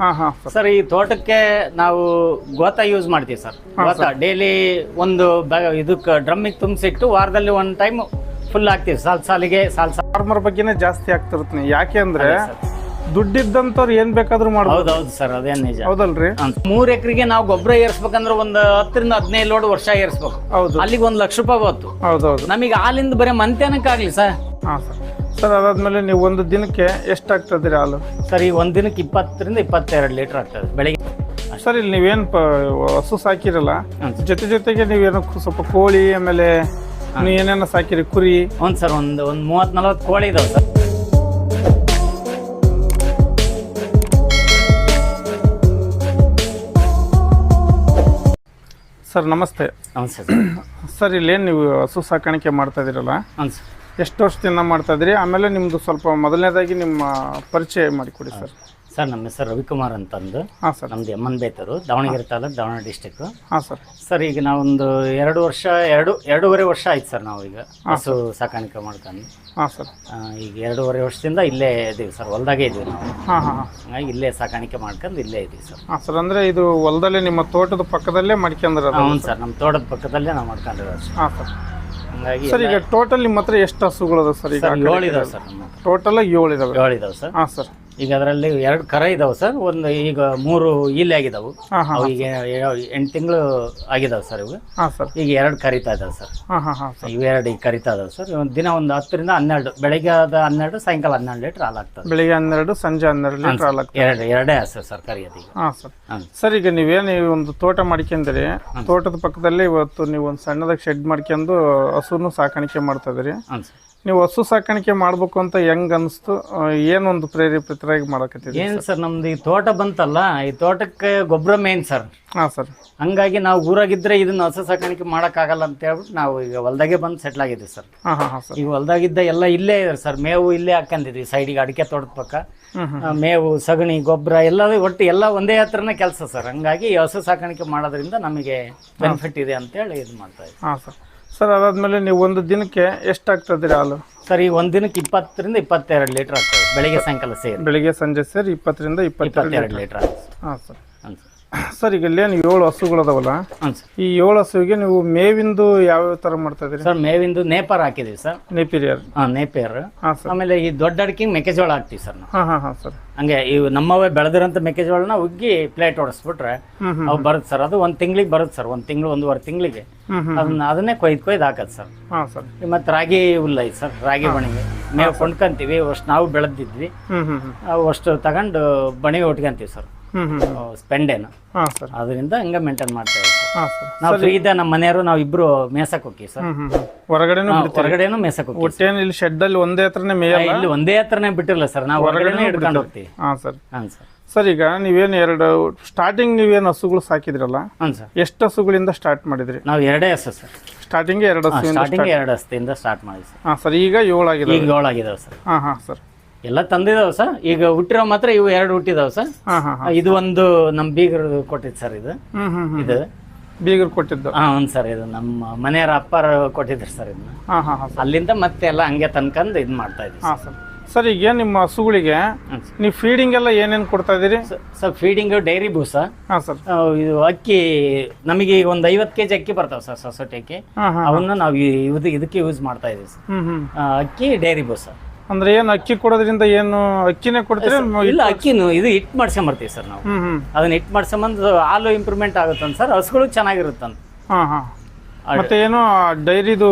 ಹಾಂ ಹಾಂ. ಸರ್ ಈ ತೋಟಕ್ಕೆ ನಾವು ಗೋತ ಯೂಸ್ ಮಾಡ್ತೀವಿ ಸರ್. ಗೋತ ಡೈಲಿ ಒಂದು ಇದಕ್ಕೆ ಡ್ರಮ್ಮಿಗೆ ತುಂಬಿಸಿಟ್ಟು ವಾರದಲ್ಲಿ ಒಂದು ಟೈಮ್ ಫುಲ್ ಹಾಕ್ತೀವಿ. ಸಾಲ್ ಸಾಲಿಗೆ ಸಾಲ್ ಸಾಲ್. ಫಾರ್ಮರ್ ಬಗ್ಗೆನೇ ಜಾಸ್ತಿ ಆಗ್ತಿರುತ್ತೆ ಯಾಕೆ ಅಂದ್ರೆ ದುಡ್ಡಿದ್ದಂತವ್ರು ಏನ್ ಬೇಕಾದ್ರೂ ಮಾಡ್ಬೋದು. ಹೌದು ಸರ್ ಅದೇನು ನಿಜ. ಹೌದಲ್ರಿ. ಮೂರ್ ಎಕರೆಗೆ ನಾವು ಗೊಬ್ಬರ ಏರ್ಸ್ಬೇಕಂದ್ರೆ ಒಂದು ಹತ್ತರಿಂದ ಹದಿನೈದು ಲೋಡ್ ವರ್ಷ ಏರ್ಸ್ಬೇಕು. ಹೌದು. ಅಲ್ಲಿಗೆ ಒಂದ್ ಲಕ್ಷ ರೂಪಾಯಿ ಹೌದು ಹೌದೌದು. ನಮಗೆ ಹಾಲಿಂದ ಬರೀ ಮಂತ್ಯಾನಕ್ಕಾಗ್ಲಿ ಸರ್. ಹಾ ಸರ್. ಸರ್ ಅದಾದ್ಮೇಲೆ ನೀವು ಒಂದು ದಿನಕ್ಕೆ ಎಷ್ಟು ಆಗ್ತದ್ರಿ ಹಾಲು? ಸರ್ ಈ ಒಂದು ದಿನಕ್ಕೆ ಇಪ್ಪತ್ತರಿಂದ ಇಪ್ಪತ್ತೆರಡು ಲೀಟರ್ ಆಗ್ತದೆ ಬೆಳಿಗ್ಗೆ. ಸರ್ ಇಲ್ಲಿ ನೀವೇನು ಪ ಹಸು ಸಾಕಿರಲ್ಲ. ಜೊತೆ ಜೊತೆಗೆ ನೀವೇನು ಸ್ವಲ್ಪ ಕೋಳಿ ಆಮೇಲೆ ನೀವು ಏನೇನು ಸಾಕಿರಿ ಕುರಿ? ಒಂದು ಸರ್ ಒಂದು ಒಂದು ಮೂವತ್ತು ನಲ್ವತ್ತು ಕೋಳಿ ಇದಾವೆ ಸರ್. ಸರ್ ನಮಸ್ತೆ. ನಮಸ್ತೆ ಸರ್. ಸರ್ ಇಲ್ಲೇನು ನೀವು ಹಸು ಸಾಕಾಣಿಕೆ ಮಾಡ್ತಾ ಇದ್ದೀರಲ್ಲ ಹ್ಞೂ ಸರ್. ಎಷ್ಟು ವರ್ಷದಿಂದ ಮಾಡ್ತಾ ಇದ್ರಿ ಆಮೇಲೆ ನಿಮ್ಮದು ಸ್ವಲ್ಪ ಮೊದಲನೇದಾಗಿ ನಿಮ್ಮ ಪರಿಚಯ ಮಾಡಿಕೊಡಿ ಸರ್. ಸರ್ ನಮ್ಮ ಹೆಸರು ರವಿಕುಮಾರ್ ಅಂತಂದು. ಹಾಂ ಸರ್. ನಮ್ದು ಎಮ್ಮನ್ ಬೇತರು ದಾವಣಗೆರೆ ತಾಲೂಕು ದಾವಣಗೆರೆ ಡಿಸ್ಟಿಕ್ ಹಾಂ ಸರ್. ಸರ್ ಈಗ ನಾವೊಂದು ಎರಡು ವರ್ಷ ಎರಡು ಎರಡೂವರೆ ವರ್ಷ ಆಯ್ತು ಸರ್ ನಾವು ಈಗ ಹಸು ಸಾಕಾಣಿಕೆ ಮಾಡ್ಕೊಂಡು. ಹಾಂ ಸರ್. ಈಗ ಎರಡೂವರೆ ವರ್ಷದಿಂದ ಇಲ್ಲೇ ಇದ್ದೀವಿ ಸರ್ ಹೊಲ್ದಾಗೆ ಇದೀವಿ ನಾವು. ಹಾಂ ಹಾಂ ಹಾಂ. ಹಂಗಾಗಿ ಇಲ್ಲೇ ಸಾಕಾಣಿಕೆ ಮಾಡ್ಕೊಂಡು ಇಲ್ಲೇ ಇದ್ದೀವಿ ಸರ್. ಹಾಂ ಸರ್ ಅಂದರೆ ಇದು ಹೊಲದಲ್ಲೇ ನಿಮ್ಮ ತೋಟದ ಪಕ್ಕದಲ್ಲೇ ಮಾಡ್ಕೊಂಡ್ರೆ ಹೌದು ಸರ್ ನಮ್ಮ ತೋಟದ ಪಕ್ಕದಲ್ಲೇ ನಾವು ಮಾಡ್ಕೊಂಡಿರೋದು ಸರ್. ಹಾಂ ಸರ್. ಹಂಗಾಗಿ ಸರ್ ಈಗ ಟೋಟಲ್ ನಿಮ್ಮ ಹತ್ರ ಎಷ್ಟು ಹಸುಗಳು ಸರ್? ಈಗ ಏಳು ಇದಾವೆ ಸರ್. ಟೋಟಲ್ ಏಳು ಇದಾವೆ. ಏಳು ಇದಾವೆ ಸರ್. ಹಾಂ ಸರ್. ಈಗ ಅದರಲ್ಲಿ ಎರಡು ಕರ ಇದಾವೆ ಸರ್. ಒಂದು ಈಗ ಮೂರು ಇಲ್ಲಿ ಆಗಿದಾವು. ಹಾಂ ಹಾಂ ಅವು ಈಗ ಎಂಟು ತಿಂಗಳು ಆಗಿದಾವೆ ಸರ್ ಇವು. ಹಾಂ ಸರ್. ಈಗ ಎರಡು ಕರಿತಾ ಇದಾವೆ ಸರ್. ಹಾಂ ಹಾಂ ಹಾಂ ಸರ್. ಇವೆರಡು ಈಗ ಕರಿತಾ ಇದಾವೆ ಸರ್. ಒಂದು ದಿನ ಒಂದು ಹತ್ತರಿಂದ ಹನ್ನೆರಡು ಬೆಳಗ್ಗೆ ಆದ ಹನ್ನೆರಡು ಸಾಯಂಕಾಲ ಹನ್ನೆರಡು ಲೀಟ್ರ್ ಹಾಲು ಆಗ್ತದೆ. ಬೆಳಿಗ್ಗೆ ಹನ್ನೆರಡು ಸಂಜೆ ಹನ್ನೆರಡು ಲೀಟ್ರ್ ಹಾಲು ಎರಡು ಎರಡೇ ಹಸು ಸರ್ ಕರಿಯೋದು ಈಗ. ಹಾಂ ಸರ್. ಹಾಂ. ಸರ್ ಈಗ ನೀವೇನು ಈ ಒಂದು ತೋಟ ಮಾಡ್ಕೊಂಡ್ರಿ ತೋಟದ ಪಕ್ಕದಲ್ಲಿ ಇವತ್ತು ನೀವು ಒಂದು ಸಣ್ಣದಾಗಿ ಶೆಡ್ ಮಾಡ್ಕೊಂಡು ಹಸುನು ಸಾಕಾಣಿಕೆ ಮಾಡ್ತಾ ಇದ್ರಿ ಹಾಂ ಸರ್. ನೀವು ಹಸು ಸಾಕಾಣಿಕೆ ಮಾಡ್ಬೇಕು ಅಂತ ಹೆಂಗ್ ಅನಿಸ್ತು? ಏನೊಂದು ಪ್ರೇರೇಪಿತರಾಗಿ ಮಾಡಕತ್ತಿದ್ರಿ ಏನ್ ಸರ್? ನಮ್ದು ಈ ತೋಟ ಬಂತಲ್ಲ ಈ ತೋಟಕ್ಕೆ ಗೊಬ್ಬರ ಮೇನ್ ಸರ್. ಹಾ ಸರ್. ಹಂಗಾಗಿ ನಾವು ಊರಾಗಿದ್ರೆ ಇದನ್ನ ಹಸು ಸಾಕಾಣಿಕೆ ಮಾಡೋಕ್ಕಾಗಲ್ಲ ಅಂತ ಹೇಳ್ಬಿಟ್ಟು ನಾವು ಈಗ ಹೊಲ್ದಾಗೆ ಬಂದು ಸೆಟ್ಲ್ ಆಗಿದ್ದೀವಿ ಸರ್. ಹಾಂ ಹಾಂ ಹಾಂ ಸರ್. ಈಗ ಹೊಲ್ದಾಗಿದ್ದ ಎಲ್ಲ ಇಲ್ಲೇ ಇದೆ ಸರ್. ಮೇವು ಇಲ್ಲೇ ಹಾಕೊಂಡಿದ್ವಿ ಸೈಡಿಗೆ ಅಡಿಕೆ ತೋಟದ ಪಕ್ಕ. ಆ, ಮೇವು ಸಗಣಿ ಗೊಬ್ಬರ ಎಲ್ಲ ಒಟ್ಟು ಎಲ್ಲ ಒಂದೇ ಹತ್ರನೇ ಕೆಲಸ ಸರ್. ಹಂಗಾಗಿ ಈ ಹಸು ಸಾಕಾಣಿಕೆ ಮಾಡೋದ್ರಿಂದ ನಮಗೆ ಬೆನಿಫಿಟ್ ಇದೆ ಅಂತೇಳಿ ಇದು ಮಾಡ್ತಾ ಇದ್ದೀವಿ ಹಾ ಸರ್. ಸರ್ ಅದಾದ್ಮೇಲೆ ನೀವು ಒಂದು ದಿನಕ್ಕೆ ಎಷ್ಟು ರೀ ಹಾಲು? ಸರ್ ಈಗ ಒಂದು ದಿನಕ್ಕೆ ಇಪ್ಪತ್ತರಿಂದ ಇಪ್ಪತ್ತೆರಡು ಲೀಟರ್ ಆಗ್ತದೆ. ಬೆಳಿಗ್ಗೆ ಸಾಯಂಕಾಲ ಸೇರಿ. ಬೆಳಿಗ್ಗೆ ಸಂಜೆ ಸೇರಿ ಇಪ್ಪತ್ತರಿಂದ ಇಪ್ಪತ್ತೆರಡು ಇಪ್ಪತ್ತೆರಡು ಲೀಟ್ರ್ ಆಗ್ತದೆ. ಹಾಂ ಸರ್. ಸರ್ ಈಗ ಇಲ್ಲೇನು ಏಳು ಹಸುಗಳದಾವಲ್ಲ ಹಾಂ ಸರ್. ಈ ಏಳು ಹಸುವಿಗೆ ನೀವು ಮೇವಿಂದು ಯಾವ್ಯಾವ ಥರ ಮಾಡ್ತಾ ಇದ್ರಿ ಸರ್ ಮೇವಿಂದು ನೇಪಾರ್ ಹಾಕಿದ್ದೀವಿ ಸರ್. ನೇಪಿರಿಯರ್. ಹಾಂ ನೇಪಿಯರ್. ಹಾಂ ಸರ್. ಆಮೇಲೆ ಈ ದೊಡ್ಡ ಅಡಿಕೆಗೆ ಮೆಕ್ಕೆಜೋಳ ಹಾಕ್ತೀವಿ ಸರ್ ನಾವು. ಹಾಂ ಹಾಂ ಹಾಂ ಸರ್. ಹಂಗೆ ಇವು ನಮ್ಮವೇ ಬೆಳೆದಿರೋಂಥ ಮೆಕ್ಕೆಜೋಳನ ಉಗ್ಗಿ ಪ್ಲೇಟ್ ಹೊಡೆಸ್ಬಿಟ್ರೆ ಅವು ಬರುತ್ತೆ ಸರ್. ಅದು ಒಂದು ತಿಂಗ್ಳಿಗೆ ಬರುತ್ತೆ ಸರ್ ಒಂದು ತಿಂಗಳು ಒಂದೂವರೆ ತಿಂಗಳಿಗೆ. ಅದನ್ನ ಅದನ್ನೇ ಕೊಯ್ದು ಕೊಯ್ದು ಹಾಕೋದು ಸರ್. ಹಾಂ ಸರ್. ಮತ್ತು ರಾಗಿ ಹುಲ್ಲ ಐತೆ ಸರ್ ರಾಗಿ ಬಣಿಗೆ. ಮೇವು ಕೊಂಡ್ಕೊಂತೀವಿ ಅಷ್ಟು ನಾವು ಬೆಳೆದಿದ್ವಿ. ಅವು ಅಷ್ಟು ತಗೊಂಡು ಬಣಿಗೆ ಹೊಟ್ಕೊಂತೀವಿ ಸರ್. ಸ್ಪೆಂಡೇನು ಹಾಂ ಸರ್. ಅದರಿಂದ ಹಂಗ ಮೇಂಟೈನ್ ಮಾಡ್ತಾ ಇದ್ದೀವಿ ಸರ್. ನಾವು ಫ್ರೀ ಇದ್ದ ನಮ್ಮ ಮನೆಯವರು ನಾವು ಇಬ್ರು ಮೇಸಕ್ ಹೋಗ್ತೀವಿ ಸರ್. ಹೊರಗಡೆನೂ ಹೊರಗಡೆನೂ ಹೋಗ್ತೀವಿ ಒಟ್ಟೇನು ಇಲ್ಲಿ ಶೆಡ್ಡಲ್ಲಿ ಒಂದೇ ಹತ್ರನೇ ಮೇಯಲ್ಲ? ಇಲ್ಲಿ ಒಂದೇ ಹತ್ರನೇ ಬಿಟ್ಟಿರಲ್ಲ ಸರ್. ನಾವು ಹೊರಗಡೆನೇ ಹಿಡ್ಕೊಂಡು ಹೋಗ್ತೀವಿ. ಹಾಂ ಸರ್. ಹಾಂ ಸರ್. ಸರ್ ಈಗ ನೀವೇನು ಎರಡು ಸ್ಟಾರ್ಟಿಂಗ್ ನೀವೇನು ಹಸುಗಳು ಸಾಕಿದ್ರಲ್ಲ? ಹಾಂ ಸರ್. ಎಷ್ಟು ಹಸುಗಳಿಂದ ಸ್ಟಾರ್ಟ್ ಮಾಡಿದ್ರಿ? ನಾವು ಎರಡೇ ಹಸು ಸರ್. ಸ್ಟಾರ್ಟಿಂಗ್ ಎರಡು ಹಸು ಸ್ಟಾರ್ಟಿಂಗ್ ಎರಡು ಹಸ್ತಿಯಿಂದ ಸ್ಟಾರ್ಟ್ ಮಾಡಿ ಸರ್. ಹಾಂ ಸರ್ ಈಗ ಏಳಾಗಿದೆ ಈಗ ಏಳಾಗಿದಾವೆ ಸರ್. ಹಾಂ ಹಾಂ ಸರ್. ಎಲ್ಲ ತಂದಿದಾವ ಸರ್. ಈಗ ಹುಟ್ಟಿರೋ ಮಾತ್ರ ಇವು ಎರಡು ಹುಟ್ಟಿದಾವೆ ಸರ್. ಇದು ಒಂದು ನಮ್ಮ ಬೀಗರು ಕೊಟ್ಟಿದ್ದು ಸರ್ ಇದು. ಇದು. ಬೀಗರು ಕೊಟ್ಟಿದ್ದು. ಹಾಂ ಹೌದು ಸರ್ ಇದು ನಮ್ಮ ಮನೆಯವರ ಅಪ್ಪಾರ ಕೊಟ್ಟಿದ್ರು ಸರ್ ಇದನ್ನ ಅಲ್ಲಿಂದ ಮತ್ತೆ ಎಲ್ಲ ಹಂಗೆ ತನ್ಕಂದು ಇದು ಮಾಡ್ತಾ ಇದ್ದೀವಿ ಹಾಂ ಸರ್. ಸರ್. ಈಗ ನಿಮ್ಮ ಹಸುಗಳಿಗೆ ನೀವು ಫೀಡಿಂಗ್ ಎಲ್ಲ ಏನೇನು ಕೊಡ್ತಾ ಇದ್ದೀರಿ? ಸರ್ ಫೀಡಿಂಗ್ ಡೈರಿ ಬೂಸ. ಹಾಂ ಸರ್. ಇದು ಅಕ್ಕಿ ನಮಗೆ ಈಗ ಒಂದು ಐವತ್ತು ಕೆಜಿ ಅಕ್ಕಿ ಬರ್ತಾವೆ ಸರ್ ಸೊಸೈಟಿ ಅಕ್ಕಿ ಅವನ್ನ ನಾವು ಇದು ಇದಕ್ಕೆ ಯೂಸ್ ಮಾಡ್ತಾ ಇದೀವಿ ಸರ್. ಅಕ್ಕಿ ಡೈರಿ ಬೂಸ. ಅಂದ್ರೆ ಏನು ಅಕ್ಕಿ ಕೊಡೋದ್ರಿಂದ ಏನು ಅಕ್ಕಿನೇ ಕೊಡ್ತೀರಿ ಇಲ್ಲ ಅಕ್ಕಿನು ಇದು ಹಿಟ್ ಮಾಡ್ಸ್ಕೊಂಬರ್ತೀವಿ ಸರ್ ನಾವು. ಹ್ಮ್ ಹ್ಮ್. ಅದನ್ನ ಹಿಟ್ ಮಾಡ್ಸ್ಕೊಂಬಂದು ಹಾಲು ಇಂಪ್ರೂವ್ಮೆಂಟ್ ಆಗುತ್ತಂತ ಸರ್ ಹಸುಗಳು ಚೆನ್ನಾಗಿರುತ್ತಂತ. ಹಾ ಹಾ. ಮತ್ತೆ ಏನು ಡೈರಿದು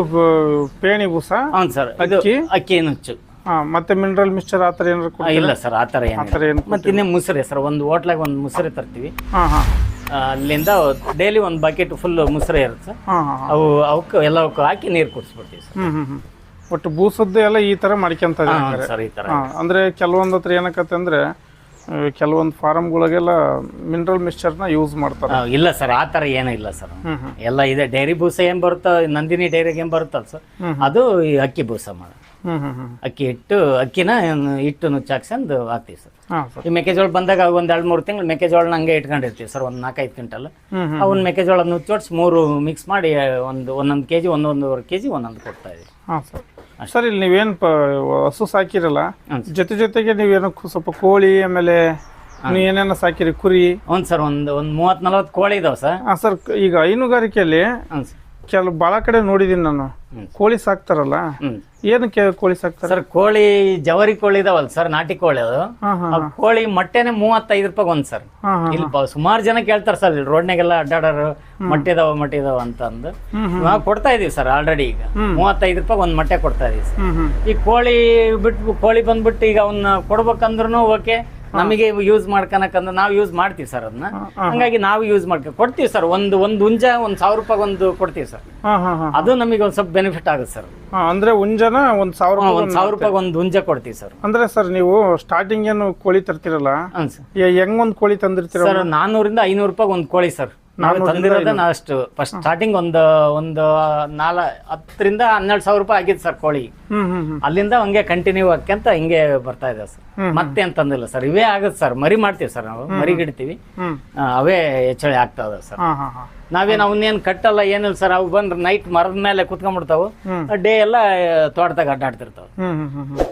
ಪೇಣಿ ಬೂಸ? ಹೌದು ಸರ್ ಇದು ಅಕ್ಕಿ? ಅಕ್ಕಿ ಹುಚ್ಚು. ಹಾಂ ಮತ್ತೆ ಮಿನರಲ್ ಮಿಕ್ಸ್ಚರ್ ಆ ಥರ ಏನಾರು ಆ, ಇಲ್ಲ ಸರ್ ಆ ಥರ ಆ ಥರ ಏನು ಮತ್ತೆ ಇನ್ನೇ ಮುಸುರೆ ಸರ್ ಒಂದು ಹೋಟ್ಲಾಗ ಒಂದು ಮುಸುರೆ ತರ್ತೀವಿ. ಹಾಂ ಹಾಂ. ಆ, ಅಲ್ಲಿಂದ ಡೈಲಿ ಒಂದು ಬಕೆಟ್ ಫುಲ್ ಮುಸುರೆ ಇರುತ್ತೆ. ಸರ್ ಹಾಂ ಹಾಂ ಹಾಂ. ಅವು ಅವಕ್ಕೆ ಎಲ್ಲವಕ್ಕೂ ಹಾಕಿ ನೀರು ಕುಡಿಸ್ಬಿಡ್ತೀವಿ ಸರ್. ಹ್ಮ್ ಹ್ಮ್ ಹ್ಮ್. ಒಟ್ಟು ಬೂಸದ್ದು ಎಲ್ಲ ಈ ತರ ಮಾಡ್ಕೊಂತ ಅಂದ್ರೆ ಕೆಲವೊಂದ್ ಸರ್ ಈ ತರ ಅಂದ್ರೆ ಕೆಲವೊಂದು ಹತ್ರ ಏನಕತ್ತೆ ಅಂದ್ರೆ ಕೆಲವೊಂದು ಫಾರಮ್ಗಳಿಗೆಲ್ಲ ಮಿನರಲ್ ಮಿಕ್ಸ್ಚರ್ನ ಯೂಸ್ ಮಾಡ್ತಾರೆ. ಇಲ್ಲ ಸರ್ ಆ ಥರ ಏನೂ ಇಲ್ಲ ಸರ್. ಎಲ್ಲ ಇದೆ. ಡೈರಿ ಬೂಸ ಏನ್ ಬರುತ್ತೋ ನಂದಿನಿ ಡೈರಿಗೆ ಏನ್ ಬರುತ್ತಲ್ಲ ಸರ್. ಅದು ಈ ಅಕ್ಕಿ ಬೂಸ ಮಾಡ ಅಕ್ಕಿ ಹಿಟ್ಟು ಅಕ್ಕಿನ ಹಿಟ್ಟು ನುಚ್ಚಾಕ್ಸಂದು ಹಾಕ್ತೀವಿ ಸರ್. ಈ ಮೆಕ್ಕೆಜೋಳ ಬಂದಾಗ ಒಂದು ಎರಡು ಮೂರು ತಿಂಗಳು ಮೆಕ್ಕೆಜೋಳನ ಹಂಗೆ ಇಟ್ಕೊಂಡಿರ್ತೀವಿ ಸರ್ ಒಂದ್ ನಾಲ್ಕೈದು ಕ್ವಿಂಟಲ್. ಅವ್ನ ಮೆಕ್ಕೆಜೋಳ ನುಚ್ಚೋಡ್ಸಿ ಮೂರು ಮಿಕ್ಸ್ ಮಾಡಿ ಒಂದು ಒಂದೊಂದು ಕೆಜಿ ಒಂದೊಂದೂವರೆ ಕೆ ಜಿ ಒಂದೊಂದು ಕೊಡ್ತಾ ಹಾಂ ಸರ್. ಸರ್ ಇಲ್ಲಿ ನೀವೇನು ಹಸು ಸಾಕಿರಲ್ಲ ಜೊತೆ ಜೊತೆಗೆ ನೀವೇನು ಸ್ವಲ್ಪ ಕೋಳಿ ಆಮೇಲೆ ನೀವು ಏನೇನ ಸಾಕಿರಿ ಕುರಿ? ಹ್ಞೂ ಸರ್ ಒಂದು ಒಂದು ಮೂವತ್ತು ನಲ್ವತ್ತು ಕೋಳಿ ಇದಾವೆ ಸರ್. ಹಾಂ ಸರ್ ಈಗ ಹೈನುಗಾರಿಕೆಯಲ್ಲಿ ಕೆಲವು ಭಾಳ ಕಡೆ ನೋಡಿದ್ದೀನಿ ನಾನು. ಕೋಳಿ ಸಾಕ್ತಾರಲ್ಲ ಏನಕ್ಕೆ ಕೋಳಿ ಸಾಕ್ತಾರೆ? ಸರ್ ಕೋಳಿ ಜವರಿ ಕೋಳಿ ಇದಾವಲ್ಲ ಸರ್ ನಾಟಿ ಕೋಳಿ ಅದು. ಆ ಕೋಳಿ ಮೊಟ್ಟೆನೆ ಮೂವತ್ತೈದು ರೂಪಾಯಿ ಒಂದ್ ಸರ್. ಇಲ್ಲಿ ಸುಮಾರು ಜನ ಕೇಳ್ತಾರೆ ಸರ್ ರೋಡ್ನಾಗೆಲ್ಲ ಅಡ್ಡಾಡೋರು ಮೊಟ್ಟೆ ಇದಾವ ಮೊಟ್ಟೆ ಇದಾವ ಅಂತ ಅಂದು ನಾವು ಕೊಡ್ತಾ ಇದೀವಿ ಸರ್ ಆಲ್ರೆಡಿ ಈಗ. ಮೂವತ್ತೈದು ರೂಪಾಯಿ ಒಂದ್ ಮೊಟ್ಟೆ ಕೊಡ್ತಾ ಇದೀವಿ ಸರ್. ಈ ಕೋಳಿ ಬಿಟ್ಟು ಕೋಳಿ ಬಂದ್ಬಿಟ್ಟು ಈಗ ಅವನ್ನ ಕೊಡ್ಬೇಕಂದ್ರೂ ಓಕೆ ನಮಗೆ ಯೂಸ್ ಮಾಡ್ಕೊಳಕಂದ್ರೆ ನಾವು ಯೂಸ್ ಮಾಡ್ತೀವಿ ಸರ್ ಅದನ್ನ ಹಂಗಾಗಿ ನಾವು ಯೂಸ್ ಮಾಡ್ಕೊ ಕೊಡ್ತೀವಿ ಸರ್ ಒಂದು ಒಂದು ಹುಂಜ ಒಂದು ಸಾವಿರ ರೂಪಾಯಿ ಒಂದು ಕೊಡ್ತೀವಿ ಸರ್ ಅದು ನಮಗೆ ಒಂದು ಸ್ವಲ್ಪ ಬೆನಿಫಿಟ್ ಆಗುತ್ತೆ ಸರ್ ಅಂದ್ರೆ ಹುಂಜನ ಉಂಜನ ಒಂದು ಸಾವಿರ ಒಂದು ಸಾವಿರ ರೂಪಾಯಿ ಒಂದು ಹುಂಜ ಕೊಡ್ತೀವಿ ಸರ್ ಅಂದ್ರೆ ಸರ್ ನೀವು ಸ್ಟಾರ್ಟಿಂಗ್ ಏನು ಕೋಳಿ ತರ್ತಿರಲ್ಲ? ಹೆಂಗ್ ಒಂದ್ ಕೋಳಿ ತಂದಿರ್ತೀರ? ಸರ್ ನಾನೂರಿಂದ ಐನೂರು ರೂಪಾಯಿ ಒಂದು ಕೋಳಿ ಸರ್ ನಾವು ತಂದಿರೋದೇ ನಾ ಅಷ್ಟು ಫಸ್ಟ್ ಸ್ಟಾರ್ಟಿಂಗ್ ಒಂದು ಒಂದು ನಾಲ್ ಹತ್ತರಿಂದ ಹನ್ನೆರಡು ಸಾವಿರ ರೂಪಾಯಿ ಆಗಿತ್ತು ಸರ್ ಕೋಳಿ. ಅಲ್ಲಿಂದ ಹಂಗೆ ಕಂಟಿನ್ಯೂ ಆಕ್ಯಂತ ಹಿಂಗೆ ಬರ್ತಾ ಇದೆ ಸರ್. ಮತ್ತೆ ಅಂತಂದಿಲ್ಲ ಸರ್. ಇವೇ ಆಗುತ್ತೆ ಸರ್. ಮರಿ ಮಾಡ್ತೀವಿ ಸರ್ ನಾವು. ಮರಿ ಗಿಡ್ತೀವಿ. ಹ್ಮ್. ಅವೇ ಹೆಚ್ಚಳ ಆಗ್ತಾ ಇದಾವೆ ಸರ್. ನಾವೇನು ಅವನ್ನೇನು ಕಟ್ಟಲ್ಲ ಏನಿಲ್ಲ ಸರ್. ಅವು ಬಂದ್ರೆ ನೈಟ್ ಮರದ ಮೇಲೆ ಕುತ್ಕೊಂಡ್ಬಿಡ್ತಾವು. ಡೇ ಎಲ್ಲ ತೋಟದಾಗ ಅಡ್ಡಾಡ್ತಿರ್ತಾವೆ.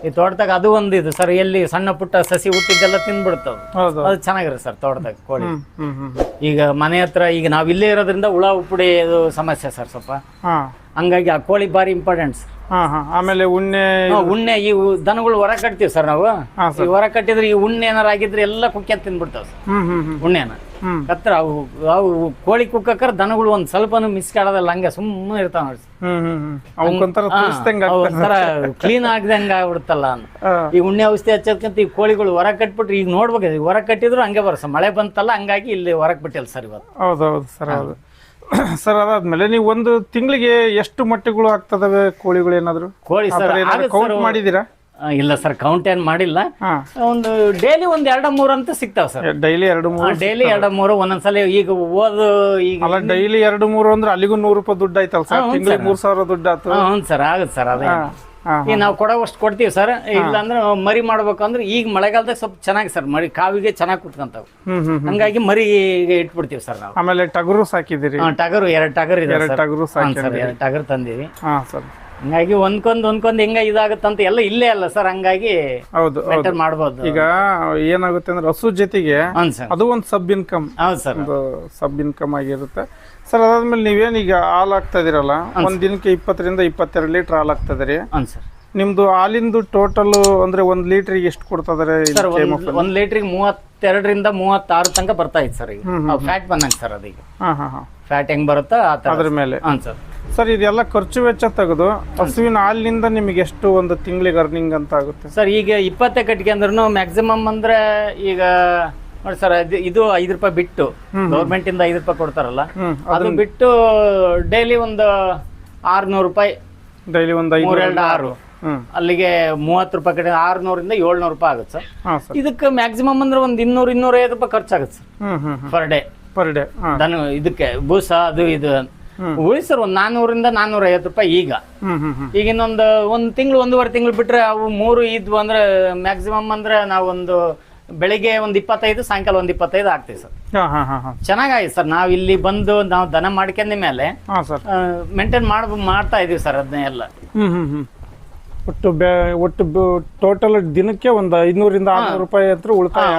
ಈ ತೋಟದಾಗ ಅದು ಒಂದು ಇದು ಸರ್. ಎಲ್ಲಿ ಸಣ್ಣ ಪುಟ್ಟ ಸಸಿ ಹುಟ್ಟಿದ್ದೆಲ್ಲ ತಿಂದ್ಬಿಡ್ತಾವೆ. ಅದು ಚೆನ್ನಾಗಿರುತ್ತೆ ಸರ್ ತೋಟದಾಗ ಕೋಳಿ. ಈಗ ಮನೆ ಹತ್ರ ಈಗ ನಾವು ಇಲ್ಲೇ ಇರೋದ್ರಿಂದ ಹುಳ ಉಪ್ಪುಡಿ ಇದು ಸಮಸ್ಯೆ ಸರ್ ಸ್ವಲ್ಪ. ಹಂಗಾಗಿ ಆ ಕೋಳಿ ಭಾರಿ ಇಂಪಾರ್ಟೆಂಟ್ ಹಾ ಆಮೇಲೆ ಉಣ್ಣೆ ಉಣ್ಣೆ ಈ ದನಗಳು ಹೊರ ಕಟ್ತೀವಿ ಸರ್ ನಾವು. ಹೊರ ಕಟ್ಟಿದ್ರೆ ಈ ಉಣ್ಣೆ ಏನಾರ ಆಗಿದ್ರೆ ಎಲ್ಲ ಕುಕ್ಕ್ಯಂತ ತಿಂದ್ಬಿಡ್ತಾವೆ ಸರ್. ಉಣ್ಣೆನ. ಕತ್ರ ಅವು ಅವು ಕೋಳಿ ಕುಕ್ಕಕ್ಕಾರ ದನಗಳು ಒಂದ್ ಸ್ವಲ್ಪನು ಮಿಸ್ ಕಾಡದಲ್ಲ ಹಂಗೆ ಸುಮ್ಮನೆ ಇರ್ತಾವ ನೋಡಿ. ಒಂಥರ ಕ್ಲೀನ್ ಆಗ್ದಂಗ ಆಗ್ಬಿಡುತ್ತಲ್ಲ ಈ ಉಣ್ಣೆ ಔಷಧಿ ಹಚ್ಚೋದ್ಕಿಂತ ಈ ಕೋಳಿಗಳು ಹೊರ ಕಟ್ಬಿಟ್ರೆ ಈಗ ನೋಡ್ಬೇಕು ಈಗ ಹೊರ ಕಟ್ಟಿದ್ರು ಹಂಗೆ ಬರಸ ಮಳೆ ಬಂತಲ್ಲ ಹಂಗಾಗಿ ಇಲ್ಲಿ ಹೊರಗೆ ಬಿಟ್ಟಿಲ್ಲ ಸರ್ ಇವತ್ತು. ಹೌದೌದು ಹೌದು ಸರ್ ಹೌದು. ಸರ್ ಅದಾದ್ಮೇಲೆ ನೀವು ಒಂದು ತಿಂಗಳಿಗೆ ಎಷ್ಟು ಮೊಟ್ಟೆಗಳು ಆಗ್ತದವೆ ಕೋಳಿಗಳು ಏನಾದ್ರು? ಕೋಳಿ ಸರ್ ಕೌಂಟ್ ಇಲ್ಲ ಸರ್ ಕೌಂಟ್ ಏನ್ ಮಾಡಿಲ್ಲ. ಹಾ. ಒಂದು ಡೈಲಿ ಒಂದ್ ಎರಡ ಮೂರು ಅಂತ ಸಿಗ್ತಾವ ಸರ್. ಡೈಲಿ ಎರಡು ಮೂರು ಡೈಲಿ ಎರಡ ಮೂರು ಒಂದೊಂದ್ಸಲ ಈಗ ಓದು ಈಗ ಅಲ್ಲ ಡೈಲಿ ಎರಡು ಮೂರು ಅಂದ್ರೆ ಅಲ್ಲಿಗೂ ನೂರು ರೂಪಾಯಿ ದುಡ್ಡು ಆಯ್ತಲ್ಲ ಸರ್? ತಿಂಗಳಿಗೆ ಮೂರ್ ಸಾವಿರ ದುಡ್ಡು ಆಯ್ತು ಹ್ಞೂ ಸರ್ ಆಗುತ್ತೆ ಸರ್ ಅದೇ. ಹಾ ಈಗ ನಾವು ಕೊಡೋವಷ್ಟು ಕೊಡ್ತೀವಿ ಸರ್. ಇಲ್ಲಾಂದ್ರೆ ಮರಿ ಮಾಡ್ಬೇಕಂದ್ರೆ ಈಗ ಮಳೆಗಾಲದಾಗ ಸ್ವಲ್ಪ ಚೆನ್ನಾಗಿ ಸರ್ ಮರಿ ಕಾವಿಗೆ ಚೆನ್ನಾಗಿ ಕುತ್ಕೊಂತಾವ ಹ್ಮ್ ಹ್ಮ್ ಹಂಗಾಗಿ ಮರಿಗೆ ಇಟ್ಬಿಡ್ತೀವಿ ಸರ್ ನಾವು. ಆಮೇಲೆ ಟಗರು ಸಾಕಿದಿರಿ ಟಗರು ಎರಡು ಟಗರ್ ಇದೆ ಎರಡು ಸರ್. ಟಗರು ಸಾಕಿ ಸರ್ ಎರಡು ಟಗರ್ ತಂದಿರಿ ಹಾ ಸರ್. ಹಂಗಾಗಿ ಒಂದ್ಕೊಂದ್ ಒಂದ್ಕೊಂದ್ ಹೆಂಗ ಇದಾಗತ್ತಂತ ಎಲ್ಲ ಇಲ್ಲೇ ಅಲ್ಲ ಸರ್ ಹಂಗಾಗಿ ಹೌದು ಹೌದು. ಮೇಂಟೈನ್ ಮಾಡ್ಬೋದು. ಈಗ ಏನಾಗುತ್ತೆ ಅಂದ್ರೆ ಹಸು ಜೊತೆಗೆ ಸರ್. ಅದು ಒಂದು ಸಬ್ ಇನ್ಕಮ್ ಹೌದು ಸರ್. ಒಂದು ಸಬ್ ಇನ್ಕಮ್ ಆಗಿರುತ್ತೆ. ಸರ್ ಅದಾದ್ಮೇಲೆ ನೀವೇನ್ ಈಗ ಹಾಲು ಹಾಕ್ತಾ ಇದೀರಲ್ಲ? ಒಂದ್ ದಿನಕ್ಕೆ ಇಪ್ಪತ್ತರಿಂದ ಇಪ್ಪತ್ತೆರಡು ಲೀಟರ್ ಹಾಲು ಹಾಕ್ತಾ ಇದೀರಿ. ಸರ್. ನಿಮ್ದು ಹಾಲಿಂದು ಟೋಟಲ್ ಅಂದ್ರೆ ಒಂದ್ ಲೀಟರ್ಗೆ ಎಷ್ಟು ಕೊಡ್ತದಾರೆ ಸರ್ ಒಂದ್ ಲೀಟರ್ ಲೀಟ್ರಿಗೆ ಮೂವತ್ತೆರಡರಿಂದ ಮೂವತ್ತಾರು ತನಕ ಬರ್ತಾ ಇತ್ತು ಸರ್ ಈಗ. ಫ್ಯಾಟ್ ಬಂದಂಗೆ ಸರ್ ಅದೀಗ ಹಾ ಹಾ ಹಾ. ಫ್ಯಾಟ್ ಹೆಂಗ್ ಬರುತ್ತೋ ಆ ಥರ ಅದ್ರ ಮೇಲೆ. ಹಾ ಸರ್. ಸರ್ ಇದೆಲ್ಲ ಖರ್ಚು ವೆಚ್ಚ ತೆಗೆದು ಹಸುವಿನ ಹಾಲಿನಿಂದ ನಿಮಗೆ ಎಷ್ಟು ಒಂದು ತಿಂಗಳಿಗೆ ಅರ್ನಿಂಗ್ ಅಂತ ಆಗುತ್ತೆ? ಸರ್ ಈಗ ಇಪ್ಪತ್ತೇ ಕಟ್ಟಿಗೆ ಅಂದ್ರೂ ಮ್ಯಾಕ್ಸಿಮಮ್ ಅಂದ್ರೆ ಈಗ ನೋಡಿ ಸರ್ ಇದು ಐದು ರೂಪಾಯಿ ಬಿಟ್ಟು ಗೌರ್ಮೆಂಟ್ ಇಂದ ಐದು ರೂಪಾಯಿ ಕೊಡ್ತಾರಲ್ಲ ಅದನ್ನ ಅದು ಬಿಟ್ಟು ಡೈಲಿ ಒಂದು ಆರ್ನೂರು ರೂಪಾಯಿ ಡೈಲಿ ಒಂದು ಎರಡು ಆರು. ಅಲ್ಲಿಗೆ ಮೂವತ್ತು ರೂಪಾಯಿ ಕಡೆ ಆರ್ನೂರಿಂದ ಏಳ್ನೂರು ರೂಪಾಯಿ ಆಗುತ್ತೆ ಸರ್. ಇದಕ್ಕೆ ಮ್ಯಾಕ್ಸಿಮಮ್ ಅಂದ್ರೆ ಒಂದು ಇನ್ನೂರು ಇನ್ನೂರೈವತ್ತು ರೂಪಾಯಿ ಖರ್ಚಾಗುತ್ತೆ sir. Per day per day ಇದಕ್ಕೆ ಬೂಸ ಅದು ಇದು. ಉಳಿ ಸರ್ ಒಂದ್ ನಾನೂರಿಂದ ನಾನೂರ ಐವತ್ತು ರೂಪಾಯಿ ಈಗ. ಈಗ ಇನ್ನೊಂದು ಒಂದು ತಿಂಗಳು ಒಂದೂವರೆ ತಿಂಗಳು ಬಿಟ್ರೆ ಅವು ಮೂರು ಇದ್ವು ಅಂದ್ರೆ ಮ್ಯಾಕ್ಸಿಮಮ್ ಅಂದ್ರೆ ನಾವೊಂದು ಬೆಳಿಗ್ಗೆ ಒಂದ್ ಇಪ್ಪತ್ತೈದು ಸಾಯಂಕಾಲ ಒಂದ್ ಇಪ್ಪತ್ತೈದು ಆಗ್ತೀವಿ ಸರ್. ಚೆನ್ನಾಗಿ ಸರ್. ನಾವ್ ಇಲ್ಲಿ ಬಂದು ನಾವು ದನ ಮಾಡ್ಕೊಂಡ ಮೇಲೆ ಮೇಂಟೈನ್ ಮಾಡ್ ಮಾಡ್ತಾ ಇದೀವಿ ಸರ್ ಅದನ್ನ ಎಲ್ಲ. ಹ್ಮ್ ಹ್ಮ್ ಹ್ಮ್. ಒಟ್ಟು ಒಟ್ಟು ಟೋಟಲ್ ದಿನಕ್ಕೆ ಒಂದು ಐನೂರಿಂದ ಆರ್ನೂರು ರೂಪಾಯಿ ಹತ್ರ ಉಳಿತಾಯ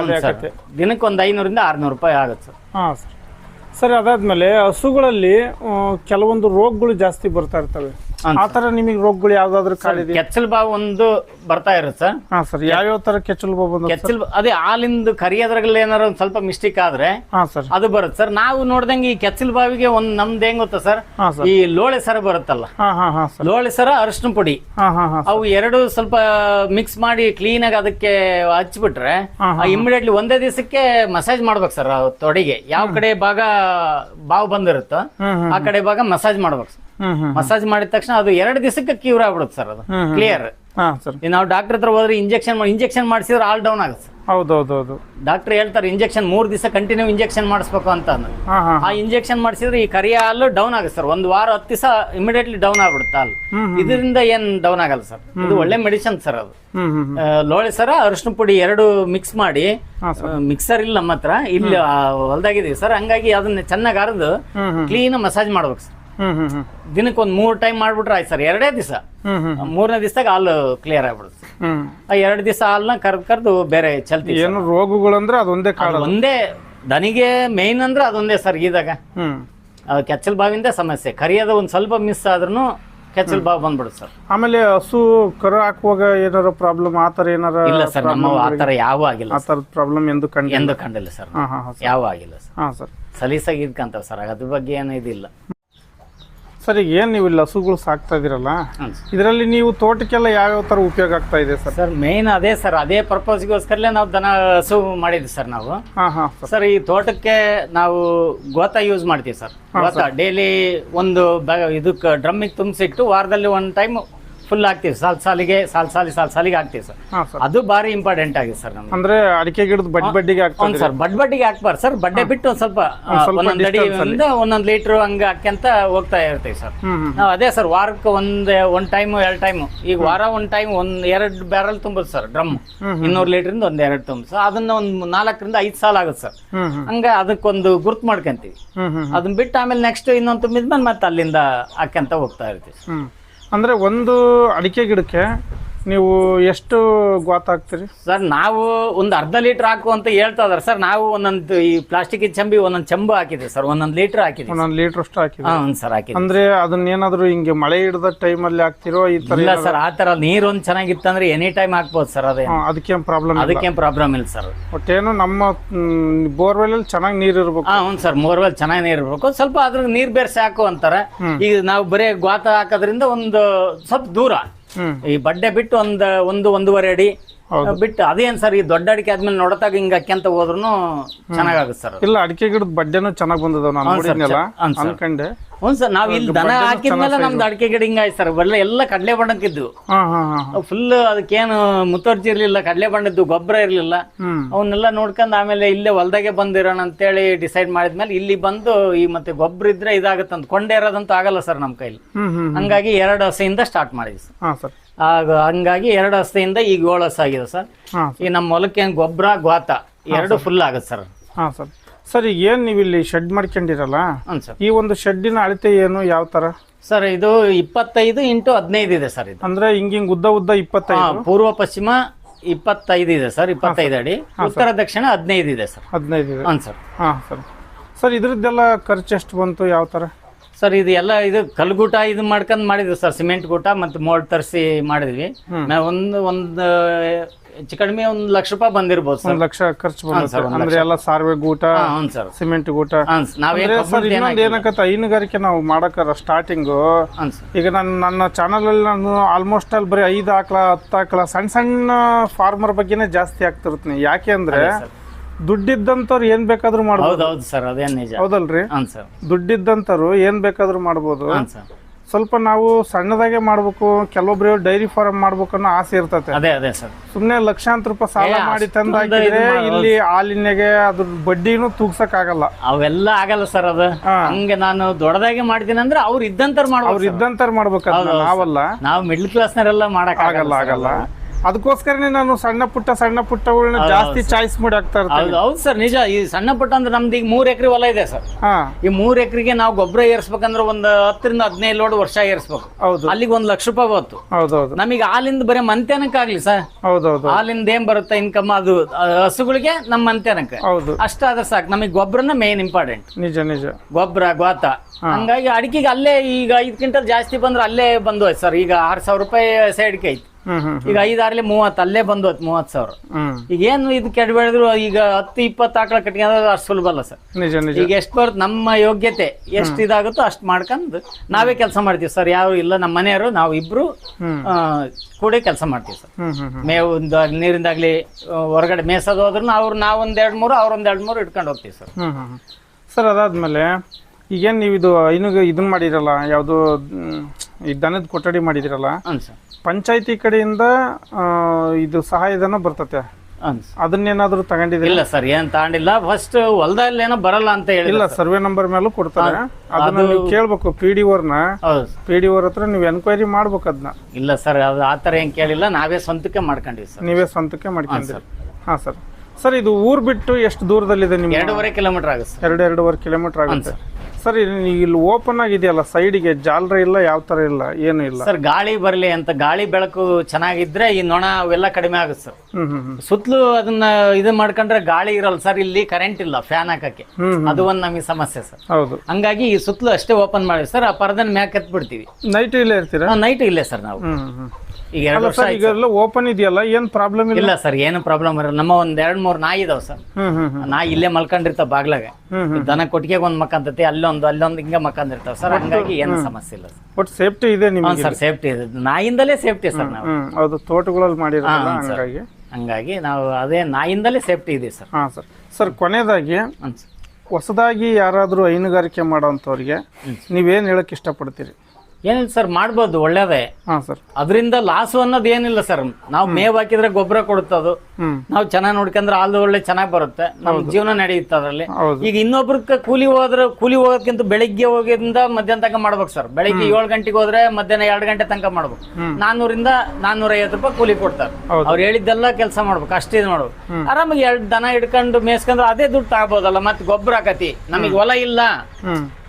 ದಿನಕ್ಕೆ ಒಂದು ಐನೂರಿಂದ ಆರ್ನೂರು ರೂಪಾಯಿ ಆಗುತ್ತೆ ಸರ್. ಹಾಂ ಸರ್. ಸರ್ ಅದಾದಮೇಲೆ ಹಸುಗಳಲ್ಲಿ ಕೆಲವೊಂದು ರೋಗಗಳು ಜಾಸ್ತಿ ಬರ್ತಾ ಇರ್ತವೆ. ಆ ಥರ ನಿಮಗೆ ರೋಗಗಳು ಯಾವ್ದಾದ್ರು ಕಾಡಿದೆ ಕೆಚ್ಚಲ್ ಬಾವು ಒಂದು ಬರ್ತಾ ಇರುತ್ತೆ. ಸರ್. ಯಾವ ಸರ್ ಯಾವ್ಯಾವ ತರ ಕೆಚ್ಚಲ್ ಬಾವು ಬಂದ ಕೆಚ್ಚಲ್ ಅದೇ ಹಾಲಿಂದ ಕರಿಯೋದ್ರಲ್ಲಿ ಏನಾರ ಒಂದು ಸ್ವಲ್ಪ ಮಿಸ್ಟೇಕ್ ಆದ್ರೆ ಹಾ ಸರ್. ಅದು ಬರುತ್ತೆ. ಸರ್ ನಾವು ನೋಡ್ದಂಗೆ ಈ ಕೆಚ್ಚಲ್ ಬಾವಿಗೆ ಒಂದು ನಮ್ದು ಹೆಂಗ್ ಗೊತ್ತಾ ಸರ್? ಈ ಲೋಳೆ ಸರ ಬರುತ್ತಲ್ಲ. ಹಾಂ ಹಾಂ ಹಾಂ ಸರ್. ಲೋಳೆ ಸರ ಅರಿಶಿನ ಪುಡಿ. ಹಾಂ ಹಾಂ ಹಾಂ ಅವು ಎರಡು ಸ್ವಲ್ಪ ಮಿಕ್ಸ್ ಮಾಡಿ ಕ್ಲೀನ್ ಆಗಿ ಅದಕ್ಕೆ ಹಚ್ಬಿಟ್ರೆ ಹಾ, ಇಮಿಡಿಯೇಟ್ಲಿ ಒಂದೇ ದಿವಸಕ್ಕೆ ಮಸಾಜ್ ಮಾಡ್ಬೇಕು ಸರ್ ತೊಡಿಗೆ. ಯಾವ ಕಡೆ ಭಾಗ ಬಾವು ಬಂದಿರುತ್ತೋ ಆ ಕಡೆ ಭಾಗ ಮಸಾಜ್ ಮಾಡ್ಬೇಕು ಸರ್. ಮಸಾಜ್ ಮಾಡಿದ ತಕ್ಷಣ ಅದು ಎರಡು ದಿವಸಕ್ಕೆ ಕ್ಯೂರ್ ಆಗ್ಬಿಡುತ್ತೆ ಸರ್ ಅದು. ಕ್ಲಿಯರ್ ನಾವು ಡಾಕ್ಟರ್ ಹತ್ರ ಹೋದ್ರೆ ಇಂಜೆಕ್ಷನ್ ಇಂಜೆಕ್ಷನ್ ಮಾಡಿಸಿದ್ರೆ ಆಲ್ ಡೌನ್ ಆಗುತ್ತೆ ಹೌದೌದೌದು. ಹೌದು ಹೌದು ಹೌದು ಡಾಕ್ಟರ್ ಹೇಳ್ತಾರೆ ಇಂಜೆಕ್ಷನ್ ಮೂರ್ ದಿವಸ ಕಂಟಿನ್ಯೂ ಇಂಜೆಕ್ಷನ್ ಮಾಡಿಸ್ಬೇಕು ಅಂತ ಆ ಇಂಜೆಕ್ಷನ್ ಮಾಡಿಸಿದ್ರೆ ಈ ಕರಿಯ ಹಾಲು ಡೌನ್ ಆಗುತ್ತೆ ಸರ್. ಒಂದು ವಾರ ಹತ್ತು ದಿವಸ ಇಮಿಡಿಯೇಟ್ಲಿ ಡೌನ್ ಆಗ್ಬಿಡುತ್ತೆ ಹಾಲು ಹ್ಮ್, ಇದರಿಂದ ಏನ್ ಡೌನ್ ಆಗಲ್ಲ ಸರ್. ಇದು ಒಳ್ಳೆ ಮೆಡಿಸಿನ್ ಸರ್ ಅದು. ಲೋಳೆ ಸರ ಅರಿಶಿನ ಪುಡಿ ಎರಡು ಮಿಕ್ಸ್ ಮಾಡಿ ಮಿಕ್ಸರ್ ಇಲ್ಲ ನಮ್ಮ ಹತ್ರ ಇಲ್ಲಿ ಹೊಲ್ದಾಗಿದೀವಿ ಸರ್. ಹಂಗಾಗಿ ಅದನ್ನ ಚೆನ್ನಾಗಿ ಅರೆದು ಕ್ಲೀನ್ ಮಸಾಜ್ ಮಾಡ್ಬೇಕು ಸರ್. ದಿನಕ್ಕೆ ಒಂದು ಮೂರು ಟೈಮ್ ಮಾಡ್ಬಿಟ್ರೆ ಆಯ್ತು ಸರ್. ಎರಡೇ ದಿವಸ. ಮೂರನೇ ದಿವಸದಾಗ ಹಾಲು ಕ್ಲಿಯರ್ ಆಗ್ಬಿಡುತ್ತೆ ಹ್ಮ್. ಆ ಎರಡು ದಿವಸ ಹಾಲನ್ನ ಕರ್ದು ಕರೆದು ಬೇರೆ ಚಲ್ತಿ ಏನು ರೋಗಗಳಂದ್ರೆ ಅದೊಂದೇ ಕಾರಣ. ಒಂದೇ ದನಿಗೆ ಮೇಯ್ನ್ ಅಂದ್ರೆ ಅದೊಂದೇ ಸರ್ ಇದಾಗ ಅದು ಕೆಚ್ಚಲ್ ಬಾವಿಂದ ಸಮಸ್ಯೆ. ಕರಿಯೋದು ಒಂದು ಸ್ವಲ್ಪ ಮಿಸ್ ಆದ್ರೂ ಕೆಚ್ಚಲ್ ಬಾವು ಬಂದ್ಬಿಡುತ್ತೆ ಸರ್. ಆಮೇಲೆ ಹಸು ಕರು ಹಾಕುವಾಗ ಏನಾರ ಪ್ರಾಬ್ಲಮ್ ಆ ಥರ ಏನಾರ ಇಲ್ಲ ಸರ್ ನಮ್ಮ ಆ ಥರ ಯಾವ ಆಗಿಲ್ಲ ಆ ಥರದ ಪ್ರಾಬ್ಲಮ್ ಎಂದು ಕಂಡು ಎಂದು ಕಂಡಿಲ್ಲ ಸರ್. ಯಾವ ಆಗಿಲ್ಲ ಸರ್. ಹಾಂ ಸರ್. ಸಲೀಸಾಗಿ ಇದ್ಕಂತಾವ ಸರ್. ಅದ್ರ ಬಗ್ಗೆ ಏನೂ ಇದಿಲ್ಲ. ಸರ್ ಈಗ ಏನು ನೀವು ಇಲ್ಲಿ ಹಸುಗಳು ಸಾಕ್ತಾ ಇದೀರಲ್ಲ? ಸರ್ ಇದರಲ್ಲಿ ನೀವು ತೋಟಕ್ಕೆಲ್ಲ ಯಾವ್ಯಾವ ಥರ ಉಪಯೋಗ ಆಗ್ತಾ ಇದೆ ಸರ್? ಸರ್ ಮೇನ್ ಅದೇ ಸರ್ ಅದೇ ಪರ್ಪಸ್ಗೋಸ್ಕರಲೇ ನಾವು ದನ ಹಸು ಮಾಡಿದ್ವಿ ಸರ್ ನಾವು. ಹಾಂ ಹಾಂ ಸರ್. ಸರ್ ಈ ತೋಟಕ್ಕೆ ನಾವು ಗೋತ ಯೂಸ್ ಮಾಡ್ತೀವಿ ಸರ್. ಗೋತ ಡೈಲಿ ಒಂದು ಬ್ಯಾ- ಇದಕ್ಕೆ ಡ್ರಮ್ಮಿಗೆ ತುಂಬಿಸಿಟ್ಟು ವಾರದಲ್ಲಿ ಒಂದು ಟೈಮ್ ಫುಲ್ ಹಾಕ್ತೀವಿ ಸಾಲ್ ಸಾಲಿಗೆ ಸಾಲ್ ಸಾಲಿ ಸಾಲ್ ಸಾಲಿಗೆ ಹಾಕ್ತೀವಿ ಸರ್ ಹಾಂ ಸರ್ ಅದು ಭಾರಿ ಇಂಪಾರ್ಟೆಂಟ್ ಆಗಿದೆ ಸರ್ ನಮ್ಗೆ. ಅಂದ್ರೆ ಅಡಿಕೆ ಗಿಡದ ಬಡ್ ಬಡ್ಡಿಗೆ ಹೌದು ಸರ್ ಬಡ್ ಬಡ್ಡಿಗೆ ಹಾಕ್ಬಾರ್ದು ಸರ್ ಬಡ್ಡೆ ಬಿಟ್ಟು ಒಂದ್ ಸ್ವಲ್ಪ ಒಂದೊಂದ್ ಸ್ವಲ್ಪ ಒಂದೊಂದು ಲೀಟರ್ distance ಅಲ್ಲಿ. ಒಂದೊಂದು ಲೀಟ್ರ್ ಹಂಗೆ ಹಾಕ್ಯಂತ ಹೋಗ್ತಾ ಇರ್ತೀವಿ ಸರ್ ಹ್ಮ್ ಹ್ಮ್ ನಾವು ಅದೇ ಸರ್ ವಾರಕ್ಕೆ ಒಂದು ಒಂದ್ ಟೈಮ್ ಎರಡು ಟೈಮ್ ಈಗ ವಾರ ಒಂದ್ ಟೈಮ್ ಒಂದ್ ಎರಡ್ ಬ್ಯಾರಲ್ ತುಂಬುದು ಸರ್ ಡ್ರಮ್ ಇನ್ನೂರು ಲೀಟ್ರಿಂದ ಒಂದ್ ಎರಡ್ ತುಂಬ ಸೊ ಅದನ್ನ ಒಂದು ನಾಲ್ಕರಿಂದ ಐದು ಸಾಲ ಆಗುತ್ತೆ ಸರ್ ಹಂಗ ಹ್ಮ್. ಹಂಗೆ ಅದಕ್ಕೊಂದು ಗುರ್ತು ಮಾಡ್ಕೊಂತೀವಿ. ಹ್ಮ್ ಹ್ಮ್ ಅದನ್ನ ಬಿಟ್ಟು ಆಮೇಲೆ ನೆಕ್ಸ್ಟ್ ಇನ್ನೊಂದು ತುಂಬಿದ್ಮೇಲೆ ಮತ್ತೆ ಅಲ್ಲಿಂದ ಹಾಕ್ಯಂತ ಹೋಗ್ತಾ ಇರ್ತೀವಿ ಹ್ಮ್. ಅಂದ್ರೆ ಒಂದು ಅಡಿಕೆ ಗಿಡಕ್ಕೆ ನೀವು ಎಷ್ಟು ಗೋತ ಹಾಕ್ತೀರಿ? ಸರ್ ನಾವು ಒಂದು ಅರ್ಧ ಲೀಟ್ರ್ ಹಾಕು ಅಂತ ಹೇಳ್ತಾ ಇದಾರೆ ಸರ್ ನಾವು ಒಂದೊಂದು ಈ ಪ್ಲಾಸ್ಟಿಕ್ ಚಂಬಿ ಒಂದೊಂದು ಚಂಬು ಹಾಕಿದ್ರಿ ಸರ್. ಒಂದೊಂದು ಲೀಟ್ರ್ ಹಾಕಿದೆ ಒಂದೊಂದು ಲೀಟರ್ ಅಷ್ಟು ಹಾಕಿದ್ರಿ ಹ್ಞೂ ಸರ್ ಹಾಕಿ ಅಂದ್ರೆ ಅದನ್ನ ಏನಾದ್ರು ಹಿಂಗೆ ಮಳೆ ಹಿಡ್ದ ಟೈಮಲ್ಲಿ ಹಾಕ್ತಿರೋ ಈ ತರ ಇಲ್ಲ ಸರ್ ಆ ಥರ ನೀರು ಒಂದು ಚೆನ್ನಾಗಿತ್ತಂದ್ರೆ ಎನಿ ಟೈಮ್ ಹಾಕ್ಬೋದು ಸರ್ ಅದೇ ಅದಕ್ಕೇನು ಪ್ರಾಬ್ಲಮ್ ಅದಕ್ಕೇನು ಪ್ರಾಬ್ಲಮ್ ಇಲ್ಲ ಸರ್. ಒಟ್ಟೇನು ನಮ್ಮ ಬೋರ್ವೆಲ್ ಅಲ್ಲಿ ಚೆನ್ನಾಗಿ ನೀರು ಇರ್ಬೇಕು. ಹಾಂ ಹ್ಞೂ ಸರ್ ಬೋರ್ವೆಲ್ ಚೆನ್ನಾಗಿ ನೀರು ಇರ್ಬೇಕು. ಸ್ವಲ್ಪ ಅದ್ರ ನೀರು ಬೇರೆ ಸಾಕು ಅಂತಾರೆ. ಈಗ ನಾವು ಬರೀ ಗ್ವಾತ ಹಾಕೋದ್ರಿಂದ ಒಂದು ಸ್ವಲ್ಪ ದೂರ. ಈ ಬಡ್ಡೆ ಬಿಟ್ಟು ಒಂದು ಒಂದು ಒಂದೂವರೆ ಅಡಿ ಬಿಟ್ಟು ಅದೇನ್ ಸರ್ ಈ ದೊಡ್ಡ ಅಡಿಕೆ ಆದ್ಮೇಲೆ ನೋಡತಾಗ ಹಿಂಗ ಅಕ್ಕಂತ ಹೋದ್ರು ಚೆನ್ನಾಗಾಗುತ್ತೆ ಸರ್ ಇಲ್ಲ ಅಡಿಕೆ ಗಿಡದ ಬಡ್ಡೆನೂ ಚೆನ್ನಾಗಿ ಬಂದದ ನಾನು ನೋಡಿದ್ನಲ್ಲ ಅನ್ಕಂಡೆ. ಹ್ಞೂ ಸರ್ ನಾವು ಇಲ್ಲಿ ದನ ಹಾಕಿದ್ಮೇಲೆ ನಮ್ದು ಅಡಿಕೆ ಗಿಡ ಹಿಂಗಾಯ್ತು ಸರ್. ಒಳ್ಳೆ ಎಲ್ಲ ಕಡಲೆ ಬಣ್ಣಕ್ಕಿದ್ದು ಫುಲ್ ಅದಕ್ಕೇನು ಮುತ್ತರ್ಜಿ ಇರ್ಲಿಲ್ಲ ಕಡಲೆ ಬಣ್ಣದ್ದು ಗೊಬ್ಬರ ಇರ್ಲಿಲ್ಲ. ಅವನ್ನೆಲ್ಲ ನೋಡ್ಕೊಂಡು ಆಮೇಲೆ ಇಲ್ಲೇ ಹೊಲ್ದಾಗೆ ಬಂದಿರೋಣ ಅಂತೇಳಿ ಡಿಸೈಡ್ ಮಾಡಿದ್ಮೇಲೆ ಇಲ್ಲಿ ಬಂದು ಈ ಮತ್ತೆ ಗೊಬ್ಬರ ಇದ್ರೆ ಇದಾಗತ್ತಂತ. ಕೊಂಡೇ ಇರೋದಂತೂ ಆಗಲ್ಲ ಸರ್ ನಮ್ಮ ಕೈಲಿ. ಹಂಗಾಗಿ ಎರಡು ಹಸೆಯಿಂದ ಸ್ಟಾರ್ಟ್ ಮಾಡಿದ್ವಿ ಸರ್. ಆಗ ಹಂಗಾಗಿ ಎರಡು ಹಸೆಯಿಂದ ಈಗ ಏಳು ಹಸ ಆಗಿದೆ ಸರ್. ಈಗ ಈ ನಮ್ಮ ಹೊಲಕ್ಕೆ ಗೊಬ್ಬರ ಗ್ವಾತ ಎರಡು ಫುಲ್ ಆಗುತ್ತೆ ಸರ್. ಹಾಂ ಸರ್. ಸರ್ ಈಗ ಏನು ನೀವು ಇಲ್ಲಿ ಶೆಡ್ ಮಾಡ್ಕೊಂಡಿರಲ್ಲ? ಹ್ಞೂ ಸರ್. ಈ ಒಂದು ಶೆಡ್ಡಿನ ಅಳತೆ ಏನು ಯಾವ ತರ? ಸರ್ ಇದು ಇಪ್ಪತ್ತೈದು ಇಂಟು ಹದಿನೈದು ಇದೆ ಸರ್ ಇದು. ಅಂದ್ರೆ ಹಿಂಗಿಂಗ್ ಹಿಂಗ್ ಉದ್ದ ಉದ್ದ ಇಪ್ಪತ್ತೈದು? ಪೂರ್ವ ಪಶ್ಚಿಮ ಇಪ್ಪತ್ತೈದು ಇದೆ ಸರ್ ಇಪ್ಪತ್ತೈದು ಅಡಿ. ಉತ್ತರ ದಕ್ಷಿಣ ಹದಿನೈದು ಇದೆ ಸರ್. ಹದಿನೈದು ಇದೆ. ಹ್ಞೂ ಸರ್. ಹಾಂ ಸರ್. ಸರ್ ಇದ್ರದ್ದೆಲ್ಲ ಖರ್ಚು ಎಷ್ಟು ಬಂತು ಯಾವ ತರ? ಸರ್ ಇದು ಎಲ್ಲ ಇದು ಕಲ್ಗೂಟ ಇದು ಮಾಡ್ಕೊಂಡು ಮಾಡಿದ್ವಿ ಸರ್ ಸಿಮೆಂಟ್ ಗೂಟ ಮತ್ತು ಮೋಲ್ಡ್ ತರಿಸಿ ಮಾಡಿದ್ವಿ. ನಾವು ಒಂದು ಒಂದು ಹೆಚ್ಚು ಕಡಿಮೆ ಒಂದು ಲಕ್ಷ ರೂಪಾಯಿ ಬಂದಿರ್ಬೋದು ಸರ್. ಒಂದ್ ಲಕ್ಷ ಖರ್ಚು ಸರ್, ಅಂದ್ರೆ ಎಲ್ಲ ಸಾರ್ವೆ ಗೂಟ ಸರ್. ಸಿಮೆಂಟ್ ಗೂಟ. ಏನಕತ್ತ ಸರ್ ಇನ್ನೊಂದು ಏನಕ್ಕತ್ತ ಹೈನುಗಾರಿಕೆ ನಾವು ಮಾಡಕ್ಕಾರ ಸ್ಟಾರ್ಟಿಂಗು ಈಗ ನನ್ನ ನನ್ನ ಚಾನಲ್ ಅಲ್ಲಿ ನಾನು ಆಲ್ಮೋಸ್ಟ್ ಅಲ್ಲಿ ಬರೀ ಐದು ಹಾಕ್ಲ ಹತ್ತು ಸಣ್ಣ ಸಣ್ಣ ಫಾರ್ಮರ್ ಬಗ್ಗೆನೇ ಜಾಸ್ತಿ ಆಗ್ತಿರ್ತೀನಿ. ಯಾಕೆ ಅಂದ್ರೆ ದುಡ್ಡಿದ್ದಂಥವ್ರು ಏನ್ ಬೇಕಾದ್ರೂ ಮಾಡ್ಬೋದು. ಹೌದು ಸರ್ ಅದೇನು ನಿಜ. ಹೌದಲ್ರಿ? ಹಾಂ ಸರ್. ದುಡ್ಡಿದ್ದಂಥವ್ರು ಏನ್ ಬೇಕಾದ್ರೂ ಮಾಡ್ಬೋದು. ಹಾಂ ಸರ್. ಸ್ವಲ್ಪ ನಾವು ಸಣ್ಣದಾಗೆ ಮಾಡ್ಬೇಕು ಕೆಲವೊಬ್ರು ಡೈರಿ ಫಾರ್ಮ್ ಮಾಡ್ಬೇಕು ಅನ್ನೋ ಆಸೆ ಇರ್ತತೆ. ಅದೇ ಅದೇ ಸರ್. ಸುಮ್ನೆ ಲಕ್ಷಾಂತರ ರೂಪಾಯಿ ಸಾಲ ಏ, ಮಾಡಿ ಅಷ್ಟೊಂದು ತಂದಾಕಿದ್ರೆ ಇದು ಮಾಡೋದು. ಇಲ್ಲಿ ಹಾಲಿನಾಗೆ ಅದ್ರ ಬಡ್ಡಿನೂ ತೂಗ್ಸಕ್ ಆಗಲ್ಲ ಅವೆಲ್ಲ ಆಗಲ್ಲ ಸರ್ ಅದು. ಹಾ. ಹಂಗೆ ನಾನು ದೊಡ್ಡದಾಗಿ ಮಾಡ್ತೀನಿ ಅಂದ್ರೆ ಅವ್ರು ಇದ್ದಂತರ್ ಅವ್ರು ಮಾಡ್ಬೋದು ಇದ್ದಂತಾರ ಮಾಡ್ಬೇಕಲ್ಲ ನಾವಲ್ಲ. ನಾವು ಮಿಡ್ಲ್ ಕ್ಲಾಸ್ನರೆಲ್ಲ ಮಾಡಕ್ ಆಗಲ್ಲ ಆಗಲ್ಲ. ಅದಕ್ಕೋಸ್ಕರನೇ ನಾನು ಸಣ್ಣ ಪುಟ್ಟ ಸಣ್ಣ ಪುಟ್ಟಗಳನ್ನ ಜಾಸ್ತಿ ಚಾಯ್ಸ್ ಮಾಡಿ ಹಾಕ್ತಾ ಇರ್ತೀನಿ. ಹೌದು ಹೌದು ಸರ್ ನಿಜ. ಈ ಸಣ್ಣ ಪುಟ್ಟ ಅಂದ್ರೆ ನಮ್ದು ಈಗ ಮೂರ್ ಎಕರೆ ಹೊಲ ಇದೆ ಸರ್. ಹಾ. ಈ ಮೂರ್ ಎಕರೆಗೆ ನಾವು ಗೊಬ್ಬರ ಏರ್ಸ್ಬೇಕಂದ್ರೆ ಒಂದು ಹತ್ತರಿಂದ ಹದಿನೈದು ಲೋಡ್ ವರ್ಷ ಏರ್ಸ್ಬೇಕು. ಹೌದು. ಅಲ್ಲಿಗೆ ಒಂದ್ ಲಕ್ಷ ರೂಪಾಯಿ ಬಂತು. ಹೌದೌದು ನಮಗೆ ಹಾಲಿಂದ ಬರೀ ಮಂತ್ಯಾನಕ್ಕಾಗ್ಲಿ ಸರ್. ಹೌದೌದು ಹಾಲಿಂದ ಏನ್ ಬರುತ್ತೆ ಇನ್ಕಮ್ ಅದು ಆ, ಹಸುಗಳಿಗೆ ನಮ್ಮ ಮಂತ್ಯಾನಕ್ಕೆ. ಹೌದು. ಅಷ್ಟಾದ್ರೆ ಸಾಕು. ನಮಗೆ ಗೊಬ್ಬರನ ಮೇನ್ ಇಂಪಾರ್ಟೆಂಟ್ ನಿಜ ನಿಜ. ಗೊಬ್ಬರ ಗೋತ ಹಂಗಾಗಿ ಅಡಿಕೆಗೆ ಅಲ್ಲೇ ಈಗ ಐದು ಕ್ವಿಂಟಲ್ ಜಾಸ್ತಿ ಬಂದ್ರೆ ಅಲ್ಲೇ ಬಂದು ಹೋಯ್ತು ಸರ್. ಈಗ ಆರು ಸಾವಿರ ರೂಪಾಯಿ ಸೈಡ್ಗೆ ಐತಿ. ಈಗ ಐದಾರ್ಲಿ ಮೂವತ್ತು ಅಲ್ಲೇ ಬಂದು ಹೋಯ್ತು ಮೂವತ್ತು ಸಾವಿರ. ಈಗ ಏನು ಇದು ಕೆಡಬೇಡಿದ್ರು ಬೆಳೆದ್ರು ಈಗ ಹತ್ತು ಇಪ್ಪತ್ತು ಆಕಳ ಕಟ್ಕೊಂಡ್ರೆ ಅಷ್ಟು ಸುಲಭ ಅಲ್ಲ ಸರ್. ನಿಜ ನಿಜ. ಈಗ ಎಷ್ಟು ಬರುತ್ತೆ? ನಮ್ಮ ಯೋಗ್ಯತೆ ಎಷ್ಟು ಇದಾಗುತ್ತೋ ಅಷ್ಟು ಮಾಡ್ಕೊಂಡು ನಾವೇ ಕೆಲಸ ಮಾಡ್ತೀವಿ ಸರ್. ಯಾರು ಇಲ್ಲ ನಮ್ಮ ಮನೆಯವರು ನಾವು ಇಬ್ರು ಕೂಡ ಕೆಲಸ ಮಾಡ್ತೀವಿ ಸರ್. ಮೇವಿಂದ ನೀರಿಂದಾಗ್ಲಿ ಹೊರಗಡೆ ಮೇಸೋದು ಹೋದ್ರು ಅವ್ರು ನಾವು ಒಂದ್ ಎರಡು ಮೂರು ಅವ್ರ ಒಂದ್ ಎರಡು ಮೂರು ಇಟ್ಕೊಂಡು ಹೋಗ್ತೀವಿ ಸರ್. ಸರ್ ಅದಾದ್ಮೇಲೆ ಈಗೇನು ನೀವು ಇದು ಇನ್ನು ಇದನ್ನ ಮಾಡಿರಲ್ಲ ಯಾವುದು ಈ ದನದ ಕೊಠಡಿ ಮಾಡಿದಿರಲ್ಲ ಹ್ಞೂ ಸರ್. ಪಂಚಾಯತಿ ಕಡೆಯಿಂದ ಆ, ಇದು ಸಹಾಯಧನ ಬರ್ತತೆ. ಸರ್. ಅದನ್ನೇನಾದ್ರೂ ತಗೊಂಡಿದ್ರೆ ಇಲ್ಲ ಸರ್ ಏನ್ ತಗೊಂಡಿಲ್ಲ. ಫಸ್ಟ್ ಹೊಲದಲ್ಲಿ ಏನೋ ಬರಲ್ಲ ಅಂತ ಹೇಳಿ ಇಲ್ಲ ಸರ್ವೆ ನಂಬರ್ ಮೇಲೂ ಕೊಡ್ತಾರೆ. ಅದನ್ನ ನೀವು ಕೇಳ್ಬೇಕು ಪಿ ಡಿ ಓರ್ನ ಹೌದು ಪಿ ಡಿ ಓರ್ ಹತ್ರ ನೀವು ಎನ್ಕ್ವೈರಿ ಮಾಡ್ಬೇಕು ಅದನ್ನ ಇಲ್ಲ ಸರ್ ಅದು ಆ ಥರ ಏನು ಕೇಳಿಲ್ಲ. ನಾವೇ ಸ್ವಂತಕ್ಕೆ ಮಾಡ್ಕೊಂಡಿವಿ ಸರ್. ನೀವೇ ಸ್ವಂತಕ್ಕೆ ಮಾಡ್ಕೊಂಡಿರಿ ಹಾ ಸರ್. ಸರ್ ಇದು ಊರ್ ಬಿಟ್ಟು ಎಷ್ಟು ದೂರದಲ್ಲಿದೆ ನಿಮ್ಗೆ ಎರಡೂವರೆ ಕಿಲೋಮೀಟರ್ ಆಗುತ್ತೆ ಸರ್. ಎರಡು ಎರಡೂವರೆ ಕಿಲೋಮೀಟರ್ ಆಗುತ್ತೆ. ಸರ್ ಇಲ್ಲಿ ಓಪನ್ ಆಗಿದೆಯಲ್ಲ ಸೈಡ್ಗೆ ಜಾಲರಿ ಇಲ್ಲ ಯಾವ ಥರ ಇಲ್ಲ ಏನು ಇಲ್ಲ? ಸರ್ ಗಾಳಿ ಬರಲಿ ಅಂತ ಗಾಳಿ ಬೆಳಕು ಚೆನ್ನಾಗಿದ್ರೆ ಈ ನೊಣ ಅವೆಲ್ಲ ಕಡಿಮೆ ಆಗುತ್ತೆ ಸರ್. ಸುತ್ತಲೂ ಅದನ್ನ ಇದು ಮಾಡ್ಕೊಂಡ್ರೆ ಗಾಳಿ ಇರಲ್ಲ ಸರ್ ಇಲ್ಲಿ ಕರೆಂಟ್ ಇಲ್ಲ ಫ್ಯಾನ್ ಹಾಕಕ್ಕೆ. ಅದು ಒಂದು ನಮಗೆ ಸಮಸ್ಯೆ ಸರ್. ಹೌದು. ಹಂಗಾಗಿ ಈ ಸುತ್ತಲೂ ಅಷ್ಟೇ ಓಪನ್ ಮಾಡಿ ಸರ್ ಆ ಪರದನ್ ಮ್ಯಾಕ್ ಎತ್ ಬಿಡ್ತೀವಿ ನೈಟ್ ಇಲ್ಲೇ ಇರ್ತೀರಾ? ನೈಟ್ ಇಲ್ಲೇ ಸರ್ ನಾವು. ಈಗ ಎರಡು ಅಲ್ಲ ವರ್ಷ ಸರ್ ಈಗ ಎಲ್ಲ ಓಪನ್ ಇದೆಯಲ್ಲ ಏನು ಪ್ರಾಬ್ಲಮ್ ಇಲ್ಲ? ಇಲ್ಲ ಸರ್ ಏನು ಪ್ರಾಬ್ಲಮ್ ಇರಲ್ಲ. ನಮ್ಮ ಒಂದ್ ಎರಡ್ ಮೂರ್ ನಾಯಿ ಇದಾವ ಸರ್. ಹ್ಮ್ ಹ್ಮ್ ಹ್ಮ್. ನಾಯಿ ಇಲ್ಲೇ ಮಲ್ಕೊಂಡಿರ್ತಾವ ಬಾಗ್ಲಾಗ. ಹ್ಮ್ ಹ್ಮ್ ದನ ಕೊಟ್ಟಿಗೆ ಒಂದ್ ಮಕ್ಕಂತತಿ ಅಲ್ಲೊಂದು ಅಲ್ಲೊಂದು ಹಿಂಗೆ ಮಕ್ಕಂದಿರ್ತಾವ ಸರ್. ಹಂಗಾಗಿ ಏನು ಸಮಸ್ಯೆ ಇಲ್ಲ ಸರ್. ಒಟ್ಟು ಸೇಫ್ಟಿ ಇದೆ ನಿಮಗೆ? ಸರ್ ಸೇಫ್ಟಿ ಇದೆ. ನಾಯಿಂದಲೇ ಸೇಫ್ಟಿ ಸರ್ ನಾವು. ಹ್ಮ್ ಹೌದು ತೋಟಗಳಲ್ಲಿ ಹಾ, ಸರ್. ಹಂಗಾಗಿ. ಹಂಗಾಗಿ ನಾವು ಅದೇ ನಾಯಿಂದಲೇ ಸೇಫ್ಟಿ ಇದೆ ಸರ್. ಹಾ ಸರ್. ಸರ್ ಕೊನೆಯದಾಗಿ ಸರ್. ಹೊಸದಾಗಿ ಯಾರಾದರೂ ಹೈನುಗಾರಿಕೆ ಮಾಡುವಂತವ್ರಿಗೆ ನೀವೇನ್ ಹೇಳಕ್ ಇಷ್ಟಪಡ್ತೀರಿ? ಏನಿಲ್ಲ ಸರ್ ಮಾಡ್ಬೋದು ಒಳ್ಳೇದೇ. ಹಾಂ ಸರ್. ಅದರಿಂದ ಲಾಸು ಅನ್ನೋದು ಏನಿಲ್ಲ ಸರ್. ನಾವು ಮೇವ್ ಹಾಕಿದ್ರೆ ಗೊಬ್ಬರ ಕೊಡುತ್ತದು ನಾವು ಚೆನ್ನಾಗಿ ನೋಡ್ಕೊಂಡ್ರೆ ಹಾಲು ಒಳ್ಳೆ ಚೆನ್ನಾಗಿ ಬರುತ್ತೆ. ನಮ್ಮ ಜೀವನ ನಡೆಯುತ್ತೆ ಅದರಲ್ಲಿ. ಈಗ ಇನ್ನೊಬ್ರಕ್ಕೆ ಕೂಲಿ ಹೋದ್ರೆ ಕೂಲಿ ಹೋಗೋದಕ್ಕಿಂತ ಬೆಳಿಗ್ಗೆ ಹೋಗಿದ್ರಿಂದ ಮಧ್ಯಾಹ್ನ ತನಕ ಮಾಡ್ಬೇಕು ಸರ್. ಬೆಳಿಗ್ಗೆ ಏಳು ಗಂಟೆಗೆ ಹೋದ್ರೆ ಮಧ್ಯಾಹ್ನ ಎರಡು ಗಂಟೆ ತನಕ ಮಾಡ್ಬೇಕು. ನಾನ್ನೂರಿಂದ ನಾನ್ನೂರ ಐವತ್ತು ರೂಪಾಯಿ ಕೂಲಿ ಕೊಡ್ತಾರೆ. ಅವ್ರು ಹೇಳಿದ್ದೆಲ್ಲ ಕೆಲಸ ಮಾಡ್ಬೇಕು. ಅಷ್ಟೇ ಇದು ಮಾಡ್ಬೇಕು. ಆರಾಮಾಗಿ ಎರಡು ದನ ಹಿಡ್ಕೊಂಡು ಮೇಸ್ಕೊಂಡ್ರೆ ಅದೇ ದುಡ್ಡು ತಗೋಬೋದಲ್ಲ ಮತ್ತೆ ಗೊಬ್ಬರ ಹಾಕತಿ ನಮಗೆ ಹೊಲ ಇಲ್ಲ.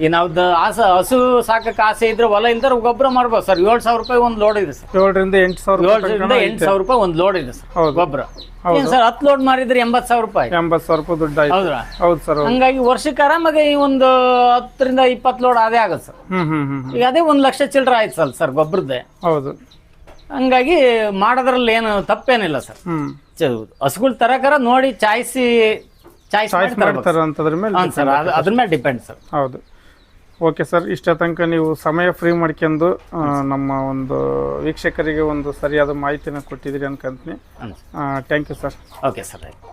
ಈ ನಾವು ದ- ಆಸ ಹಸು ಸಾಕಕ್ಕೆ ಆಸೆ ಇದ್ರೆ ಹೊಲ ಇಲ್ದ್ರೆ ಗೊಬ್ಬರ ಮಾಡ್ಬೋದು ಸರ್. ಏಳು ಸಾವಿರ ರೂಪಾಯಿ ಒಂದು ಲೋಡ್ ಇದೆ ಸರ್. ಏಳರಿಂದ ಎಂಟು ಸಾವಿರ ಏಳರಿಂದ ಎಂಟು ಸಾವಿರ ರೂಪಾಯಿ ಒಂದು ಲೋಡ್ ಇದೆ ಸರ್ ಹೌದು. ಗೊಬ್ಬರ. ಏನ್ ಸರ್ ಹತ್ತು ಲೋಡ್ ಮಾರಿದ್ರೆ ಎಂಬತ್ತು ಸಾವಿರ ರೂಪಾಯಿ. ಎಂಬತ್ತು ಸಾವಿರ ರೂಪಾಯಿ ದುಡ್ಡು ಹೌದ್ರಾ ಹೌದು? ಸರ್ ಹಂಗಾಗಿ ವರ್ಷಕ್ಕೆ ಆರಾಮಾಗಿ ಈ ಒಂದು ಹತ್ತರಿಂದ ಇಪ್ಪತ್ತು ಲೋಡ್ ಅದೇ ಆಗುತ್ತೆ ಸರ್. ಈಗ ಅದೇ ಒಂದು ಲಕ್ಷ ಚಿಲ್ಲರೆ ಆಯ್ತು ಸರ್ ಸರ್ ಗೊಬ್ಬರದ್ದೇ. ಹೌದು. ಹಂಗಾಗಿ ಮಾಡೋದ್ರಲ್ಲಿ ಏನು ತಪ್ಪೇನಿಲ್ಲ ಸರ್. ಹಸುಗಳು ತರಕರ ನೋಡಿ ಚಾಯ್ಸಿ ಚಾಯ್ಸ್ ಮಾಡ್ತಾರೆ ಅಂತದ್ರ ಮೇಲೆ ಅದ್ರ ಮೇಲೆ ಡಿಪೆಂಡ್ ಸರ್. ಹೌದು. ಓಕೆ ಸರ್ ಇಷ್ಟ ತನಕ ನೀವು ಸಮಯ ಫ್ರೀ ಮಾಡ್ಕೊಂಡು ನಮ್ಮ ಒಂದು ವೀಕ್ಷಕರಿಗೆ ಒಂದು ಸರಿಯಾದ ಮಾಹಿತಿನ ಕೊಟ್ಟಿದ್ದೀರಿ ಅನ್ಕೊಂತೀನಿ. Thank you sir okay sir ಆಯ್ತು